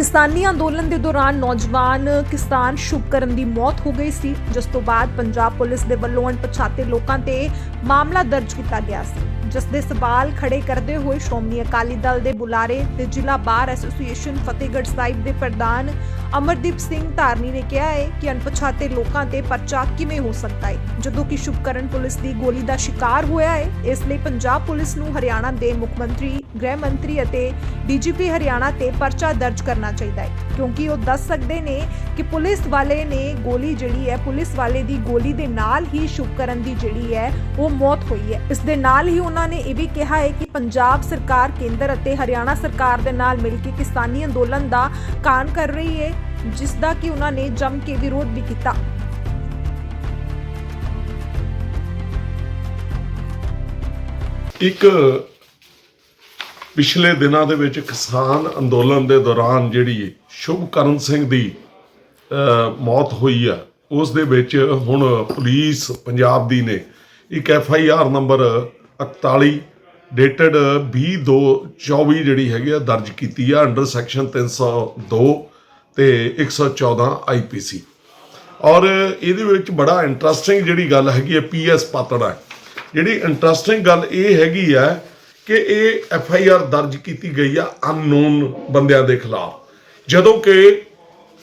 ਕਿਸਾਨੀ ਅੰਦੋਲਨ ਦੇ ਦੌਰਾਨ ਨੌਜਵਾਨ ਕਿਸਾਨ ਸ਼ੁਭਕਰਨ ਦੀ ਮੌਤ ਹੋ ਗਈ ਸੀ, ਜਿਸ ਤੋਂ ਬਾਅਦ ਪੰਜਾਬ ਪੁਲਿਸ ਦੇ ਵੱਲੋਂ ਅਣਪਛਾਤੇ ਲੋਕਾਂ ਤੇ ਮਾਮਲਾ ਦਰਜ ਕੀਤਾ ਗਿਆ ਸੀ। ਜਿਸ ਦੇ ਸਵਾਲ ਖੜੇ ਕਰਦੇ ਹੋਏ ਸ਼੍ਰੋਮਣੀ ਅਕਾਲੀ ਦਲ ਦੇ ਬੁਲਾਰੇ ਤੇ ਜ਼ਿਲ੍ਹਾ ਬਾਰ ਐਸੋਸੀਏਸ਼ਨ ਫਤਿਹਗੜ੍ਹ ਸਾਹਿਬ ਦੇ ਪ੍ਰਧਾਨ ਅਮਰਦੀਪ ਸਿੰਘ ਧਾਰਨੀ ਨੇ ਕਿਹਾ ਹੈ ਕਿ ਅਣਪਛਾਤੇ ਲੋਕਾਂ ਤੇ ਪਰਚਾ ਕਿਵੇਂ ਹੋ ਸਕਦਾ ਹੈ? ਜਦੋਂ ਕਿ ਸ਼ੁਭਕਰਨ ਪੁਲਿਸ ਦੀ ਗੋਲੀ ਦਾ ਸ਼ਿਕਾਰ ਹੋਇਆ ਹੈ, ਇਸ ਲਈ ਪੰਜਾਬ ਪੁਲਿਸ ਨੂੰ ਹਰਿਆਣਾ ਦੇ ਮੁੱਖ ਮੰਤਰੀ, ਗ੍ਰਹਿ ਮੰਤਰੀ ਅਤੇ ਡੀਜੀਪੀ ਹਰਿਆਣਾ ਤੇ ਪਰਚਾ ਦਰਜ ਕਰਨਾ ਚਾਹੀਦਾ ਹੈ। ਕਿਉਂਕਿ ਉਹ ਦੱਸ ਸਕਦੇ ਨੇ ਕਿ ਪੁਲਿਸ ਵਾਲੇ ਨੇ ਗੋਲੀ ਜਿਹੜੀ ਹੈ, ਪੁਲਿਸ ਵਾਲੇ ਦੀ ਗੋਲੀ ਦੇ ਨਾਲ ਹੀ ਸ਼ੁਭਕਰਨ ਦੀ ਜਿਹੜੀ ਹੈ, ਉਹ ਮੌਤ ਹੋਈ ਹੈ। ਇਸ ਦੇ ਨਾਲ ਹੀ ਉਹਨਾਂ ਨੇ ਇਹ ਵੀ ਕਿਹਾ ਹੈ ਕਿ ਪੰਜਾਬ ਸਰਕਾਰ ਕੇਂਦਰ ਅਤੇ ਹਰਿਆਣਾ ਸਰਕਾਰ ਦੇ ਨਾਲ ਮਿਲ ਕੇ ਕਿਸਾਨੀ ਅੰਦੋਲਨ ਦਾ ਕਾਨ ਕਰ ਰਹੀ ਹੈ ਜਿਸ ਦਾ ਕਿ ਉਹਨਾਂ ਨੇ ਜੰਮ ਕੇ ਵਿਰੋਧ ਵੀ ਕੀਤਾ। ਇੱਕ ਪਿਛਲੇ ਦਿਨਾਂ ਦੇ ਵਿੱਚ ਕਿਸਾਨ ਅੰਦੋਲਨ ਦੇ ਦੌਰਾਨ ਜਿਹੜੀ ਸ਼ੁਭਕਰਨ ਸਿੰਘ ਦੀ ਅਹ, ਮੌਤ ਹੋਈ ਆ ਉਸ ਦੇ ਵਿੱਚ ਹੁਣ ਪੁਲਿਸ ਪੰਜਾਬ ਦੀ ਨੇ ਇੱਕ F I R number 41 dated 2224 ਜਿਹੜੀ ਹੈਗੀ ਆ, ਦਰਜ ਕੀਤੀ ਆ ਅੰਡਰ ਸੈਕਸ਼ਨ 302 ਤੇ 114 ਆਈਪੀਸੀ ਔਰ ਇਹਦੇ ਵਿੱਚ ਬੜਾ ਇੰਟਰਸਟਿੰਗ ਜਿਹੜੀ ਗੱਲ ਹੈਗੀ ਹੈ ਪੀਐਸ ਪਾਤੜਾ। ਜਿਹੜੀ ਇੰਟਰਸਟਿੰਗ ਗੱਲ ਇਹ ਹੈਗੀ ਹੈ ਕਿ ਇਹ ਐਫ ਆਈ ਆਰ ਦਰਜ ਕੀਤੀ ਗਈ ਆ ਅਨਨੋਨ ਬੰਦਿਆਂ ਦੇ ਖਿਲਾਫ। ਜਦੋਂ ਕਿ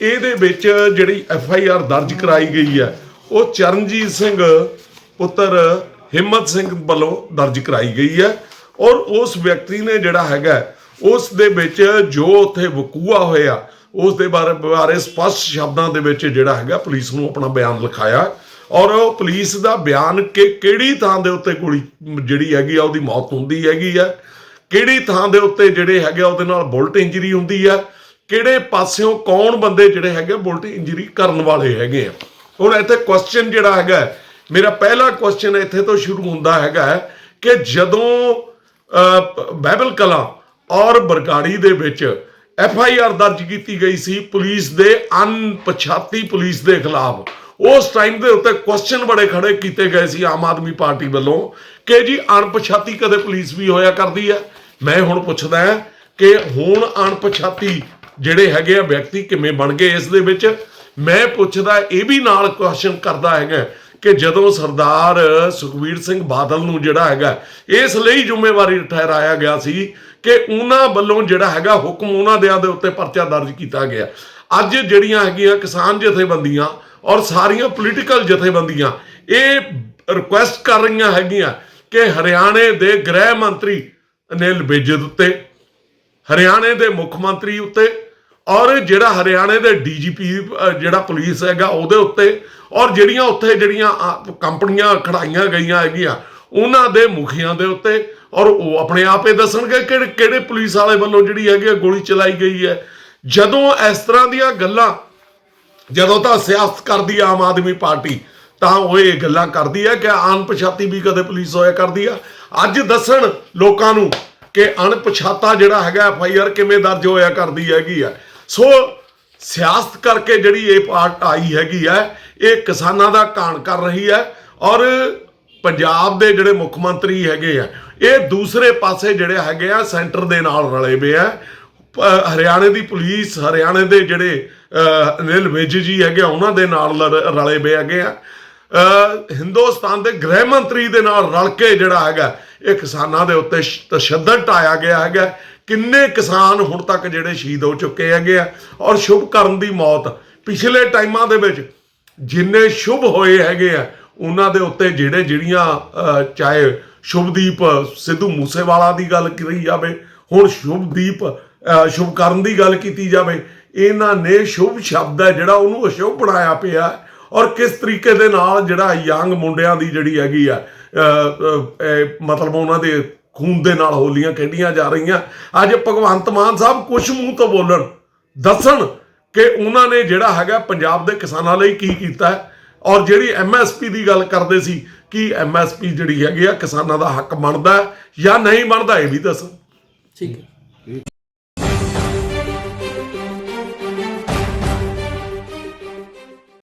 ਇਹਦੇ ਵਿੱਚ ਜਿਹੜੀ ਐਫ ਆਈ ਆਰ ਦਰਜ ਕਰਾਈ ਗਈ ਹੈ ਉਹ ਚਰਨਜੀਤ ਸਿੰਘ ਪੁੱਤਰ ਹਿੰਮਤ ਸਿੰਘ ਵੱਲੋਂ ਦਰਜ ਕਰਾਈ ਗਈ ਹੈ ਔਰ ਉਸ ਵਿਅਕਤੀ ਨੇ ਜਿਹੜਾ ਹੈਗਾ ਉਸ ਦੇ ਵਿੱਚ ਜੋ ਉੱਥੇ ਵਕੂਆ ਹੋਇਆ, ਉਸ ਦੇ ਬਾਰੇ ਬਾਰੇ ਸਪਸ਼ਟ ਸ਼ਬਦਾਂ ਦੇ ਵਿੱਚ ਜਿਹੜਾ ਹੈਗਾ ਪੁਲਿਸ ਨੂੰ ਆਪਣਾ ਬਿਆਨ ਲਿਖਾਇਆ ਔਰ ਉਹ ਪੁਲਿਸ ਦਾ ਬਿਆਨ ਕਿ ਕਿਹੜੀ ਥਾਂ ਦੇ ਉੱਤੇ ਗੋਲੀ ਜਿਹੜੀ ਹੈਗੀ ਆ, ਉਹਦੀ ਮੌਤ ਹੁੰਦੀ ਹੈਗੀ ਆ, ਕਿਹੜੀ ਥਾਂ ਦੇ ਉੱਤੇ ਜਿਹੜੇ ਹੈਗੇ ਆ, ਉਹਦੇ ਨਾਲ ਬੁਲਟ ਇੰਜਰੀ ਹੁੰਦੀ ਆ, ਕਿਹੜੇ ਪਾਸਿਓਂ ਕੌਣ ਬੰਦੇ ਜਿਹੜੇ ਹੈਗੇ ਬੁਲਟ ਇੰਜਰੀ ਕਰਨ ਵਾਲੇ ਹੈਗੇ ਆ। ਹੁਣ ਇੱਥੇ ਕੁਐਸਚਨ ਜਿਹੜਾ ਹੈਗਾ ਮੇਰਾ ਪਹਿਲਾ ਕੁਐਸਚਨ ਇੱਥੇ ਤੋਂ ਸ਼ੁਰੂ ਹੁੰਦਾ ਹੈਗਾ ਕਿ ਜਦੋਂ ਅਹ, ਬਾਈਬਲ ਕਲਾ ਔਰ ਬਰਗਾੜੀ ਦੇ ਵਿੱਚ ਐਫ ਆਈ ਆਰ ਦਰਜ ਕੀਤੀ ਗਈ ਸੀ ਪੁਲਿਸ ਦੇ ਅਣਪਛਾਤੀ ਪੁਲਿਸ ਦੇ ਖਿਲਾਫ ਉਸ ਟਾਈਮ ਦੇ ਉੱਤੇ ਕੁਐਸਚਨ ਬੜੇ ਖੜੇ ਕੀਤੇ ਗਏ ਸੀ ਆਮ ਆਦਮੀ ਪਾਰਟੀ ਵੱਲੋਂ ਕਿ ਜੀ ਅਣਪਛਾਤੀ ਕਦੇ ਪੁਲਿਸ ਵੀ ਹੋਇਆ ਕਰਦੀ ਹੈ? ਮੈਂ ਹੁਣ ਪੁੱਛਦਾ ਕਿ ਹੁਣ ਅਣਪਛਾਤੀ ਜਿਹੜੇ ਹੈਗੇ ਆ ਵਿਅਕਤੀ ਕਿਵੇਂ ਬਣ ਗਏ ਇਸ ਦੇ ਵਿੱਚ? ਮੈਂ ਪੁੱਛਦਾ ਇਹ ਵੀ ਨਾਲ ਕੁਐਸਚਨ ਕਰਦਾ ਹੈਗਾ ਕਿ ਜਦੋਂ ਸਰਦਾਰ ਸੁਖਵੀਰ ਸਿੰਘ ਬਾਦਲ ਨੂੰ ਜਿਹੜਾ ਹੈਗਾ, ਇਸ ਲਈ ਜ਼ਿੰਮੇਵਾਰੀ ਠਹਿਰਾਇਆ ਗਿਆ ਸੀ ਕਿ ਉਹਨਾਂ ਵੱਲੋਂ ਜਿਹੜਾ ਹੈਗਾ ਹੁਕਮ ਉਹਨਾਂ ਦਿਆਂ ਦੇ ਉੱਤੇ ਪਰਚਾ ਦਰਜ ਕੀਤਾ ਗਿਆ। ਅੱਜ ਜਿਹੜੀਆਂ ਹੈਗੀਆਂ ਕਿਸਾਨ ਜਥੇਬੰਦੀਆਂ ਔਰ ਸਾਰੀਆਂ ਪੋਲੀਟੀਕਲ ਜਥੇਬੰਦੀਆਂ, ਇਹ ਰਿਕੁਐਸਟ ਕਰ ਰਹੀਆਂ ਹੈਗੀਆਂ ਕਿ ਹਰਿਆਣੇ ਦੇ ਗ੍ਰਹਿ ਮੰਤਰੀ ਅਨਿਲ ਬੇਜਦ ਉੱਤੇ, ਹਰਿਆਣੇ ਦੇ ਮੁੱਖ ਮੰਤਰੀ ਉੱਤੇ ਔਰ ਜਿਹੜਾ ਹਰਿਆਣੇ ਦੇ ਡੀਜੀਪੀ ਜਿਹੜਾ ਪੁਲਿਸ ਹੈਗਾ ਉਹਦੇ ਉੱਤੇ, ਔਰ ਜਿਹੜੀਆਂ ਉੱਥੇ ਜਿਹੜੀਆਂ ਕੰਪਨੀਆਂ ਖੜਾਈਆਂ ਗਈਆਂ ਹੈਗੀਆਂ, ਉਹਨਾਂ ਦੇ ਮੁਖੀਆਂ ਦੇ ਉੱਤੇ, ਔਰ ਉਹ ਆਪਣੇ ਆਪੇ ਦੱਸਣਗੇ ਕਿ ਕਿਹੜੇ ਪੁਲਿਸ ਵਾਲੇ ਵੱਲੋਂ ਜਿਹੜੀ ਹੈਗੀ ਆ ਗੋਲੀ ਚਲਾਈ ਗਈ ਹੈ। ਜਦੋਂ ਇਸ ਤਰ੍ਹਾਂ ਦੀਆਂ ਗੱਲਾਂ, ਜਦੋਂ ਤਾਂ ਸਿਆਸਤ ਕਰਦੀ ਆਮ ਆਦਮੀ ਪਾਰਟੀ, ਤਾਂ ਉਹ ਇਹ ਗੱਲਾਂ ਕਰਦੀ ਹੈ ਕਿ ਅਣਪਛਾਤੀ ਵੀ ਕਦੇ ਪੁਲਿਸ ਹੋਇਆ ਕਰਦੀ ਆ। ਅੱਜ ਦੱਸਣ ਲੋਕਾਂ ਨੂੰ ਕਿ ਅਣਪਛਾਤਾ ਜਿਹੜਾ ਹੈਗਾ ਐਫ ਆਈ ਆਰ ਕਿਵੇਂ ਦਰਜ ਹੋਇਆ ਕਰਦੀ ਹੈਗੀ ਆ। ਸੋ ਸਿਆਸਤ ਕਰਕੇ ਜਿਹੜੀ ਇਹ ਪਾਰਟ ਆਈ ਹੈਗੀ ਹੈ ਇਹ ਕਿਸਾਨਾਂ ਦਾ ਕਾਣ ਕਰ ਰਹੀ ਹੈ ਔਰ ਪੰਜਾਬ ਦੇ ਜਿਹੜੇ ਮੁੱਖ ਮੰਤਰੀ ਹੈਗੇ ਆ ਇਹ ਦੂਸਰੇ ਪਾਸੇ ਜਿਹੜੇ ਹੈਗੇ ਆ ਸੈਂਟਰ ਦੇ ਨਾਲ ਰਲੇ ਹੋਏ ਆ। ਹਰਿਆਣੇ ਦੀ ਪੁਲਿਸ ਹਰਿਆਣੇ ਦੇ ਜਿਹੜੇ ਅਨਿਲ ਵਿਜ ਜੀ ਹੈਗੇ ਆ, ਉਹਨਾਂ ਦੇ ਨਾਲ ਰਲੇ ਹੋਏ ਹੈਗੇ ਆ। ਹਿੰਦੁਸਤਾਨ ਦੇ ਗ੍ਰਹਿ ਮੰਤਰੀ ਦੇ ਨਾਲ ਰਲ ਕੇ ਜਿਹੜਾ ਹੈਗਾ ਇਹ ਕਿਸਾਨਾਂ ਦੇ ਉੱਤੇ ਤਸ਼ੱਦਦ ਢਾਇਆ ਗਿਆ ਹੈਗਾ। ਕਿੰਨੇ ਕਿਸਾਨ ਹੁਣ ਤੱਕ ਜਿਹੜੇ ਸ਼ਹੀਦ ਹੋ ਚੁੱਕੇ ਹੈਗੇ ਆ ਔਰ ਸ਼ੁਭ ਕਰਨ ਦੀ ਮੌਤ ਪਿਛਲੇ ਟਾਈਮਾਂ ਦੇ ਵਿੱਚ ਜਿੰਨੇ ਸ਼ੁਭ ਹੋਏ ਹੈਗੇ ਆ ਉਹਨਾਂ ਦੇ ਉੱਤੇ ਜਿਹੜੇ ਜਿਹੜੀਆਂ ਚਾਹੇ ਸ਼ੁਭਦੀਪ ਸਿੱਧੂ ਮੂਸੇਵਾਲਾ ਦੀ ਗੱਲ ਕਰੀ ਜਾਵੇ ਹੁਣ ਸ਼ੁਭਦੀਪ ਅਹ, ਸ਼ੁਭਕਰਨ ਦੀ ਗੱਲ ਕੀਤੀ ਜਾਵੇ ਇਹਨਾਂ ਨੇ ਸ਼ੁਭ ਸ਼ਬਦ ਹੈ ਜਿਹੜਾ ਉਹਨੂੰ ਅਸ਼ੁਭ ਬਣਾਇਆ ਪਿਆ ਔਰ ਕਿਸ ਤਰੀਕੇ ਦੇ ਨਾਲ ਜਿਹੜਾ ਯੰਗ ਮੁੰਡਿਆਂ ਦੀ ਜਿਹੜੀ ਹੈਗੀ ਆ ਮਤਲਬ ਉਹਨਾਂ ਦੇ ਖੂਨ ਦੇ ਨਾਲ ਹੋਲੀਆਂ ਖੇਡੀਆਂ ਜਾ ਰਹੀਆਂ। ਅੱਜ ਭਗਵੰਤ ਮਾਨ ਸਾਹਿਬ ਕੁਛ ਮੂੰਹ ਤੋਂ ਬੋਲਣ, ਦੱਸਣ ਕਿ ਉਹਨਾਂ ਨੇ ਜਿਹੜਾ ਹੈਗਾ ਪੰਜਾਬ ਦੇ ਕਿਸਾਨਾਂ ਲਈ ਕੀ ਕੀਤਾ ਹੈ। ਔਰ ਜਿਹੜੀ ਐਮਐਸਪੀ ਦੀ ਗੱਲ ਕਰਦੇ ਸੀ ਕਿ ਐਮਐਸਪੀ ਜਿਹੜੀ ਹੈਗੀ ਆ ਕਿਸਾਨਾਂ ਦਾ ਹੱਕ ਬਣਦਾ ਜਾਂ ਨਹੀਂ ਬਣਦਾ, ਇਹ ਵੀ ਦੱਸਣ। ਠੀਕ ਹੈ।